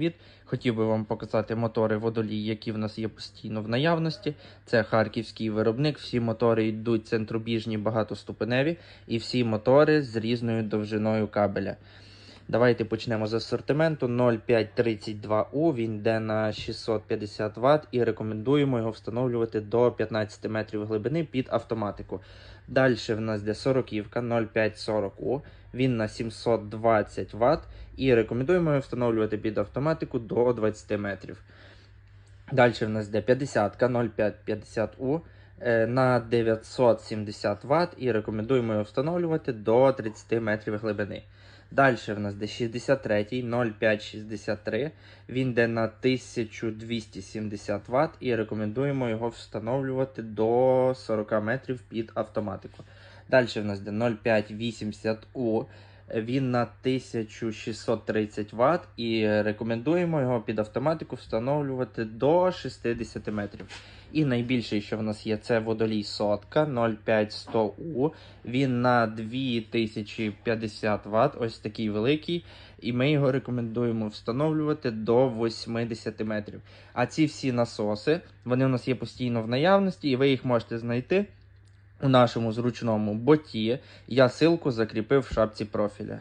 Від хотів би вам показати мотори водолій, які в нас є постійно в наявності. Це харківський виробник. Всі мотори йдуть центробіжні, багатоступеневі, і всі мотори з різною довжиною кабеля. Давайте почнемо з асортименту 0532U. Він йде на 650 Вт і рекомендуємо його встановлювати до 15 метрів глибини під автоматику. Далі в нас йде 40-ка 0540U. Він на 720 Вт і рекомендуємо його встановлювати під автоматику до 20 метрів. Далі в нас йде 50 0550U е, на 970 Вт і рекомендуємо його встановлювати до 30 метрів глибини. Далі в нас йде 63 0563. Він йде на 1270 Вт і рекомендуємо його встановлювати до 40 метрів під автоматику. Далі в нас йде 0580U. Він на 1630 Вт і рекомендуємо його під автоматику встановлювати до 60 метрів. І найбільший, що в нас є, це водолій сотка 05100U. Він на 2050 Вт, ось такий великий. І ми його рекомендуємо встановлювати до 80 метрів. А ці всі насоси, вони у нас є постійно в наявності, і ви їх можете знайти у нашому зручному боті. Я силку закріпив в шапці профіля.